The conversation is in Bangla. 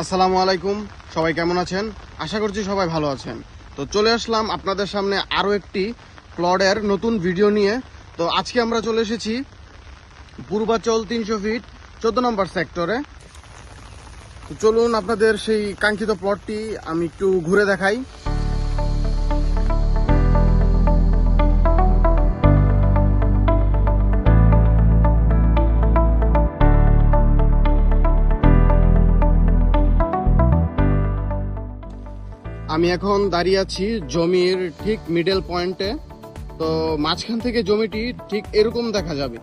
আসসালামু আলাইকুম। সবাই কেমন আছেন? আশা করছি সবাই ভালো আছেন। তো চলে আসলাম আপনাদের সামনে আরও একটি প্লডের নতুন ভিডিও নিয়ে। তো আজকে আমরা চলে এসেছি পূর্বাচল তিনশো ফিট চোদ্দ নম্বর সেক্টরে তো চলুন আপনাদের সেই কাঙ্ক্ষিত প্লটটি আমি একটু ঘুরে দেখাই। আমি এখন দাঁড়িয়ে আছি জমির ঠিক মিডল পয়েন্টে তো মাঝখান থেকে জমিটি ঠিক এরকম দেখা যাবে।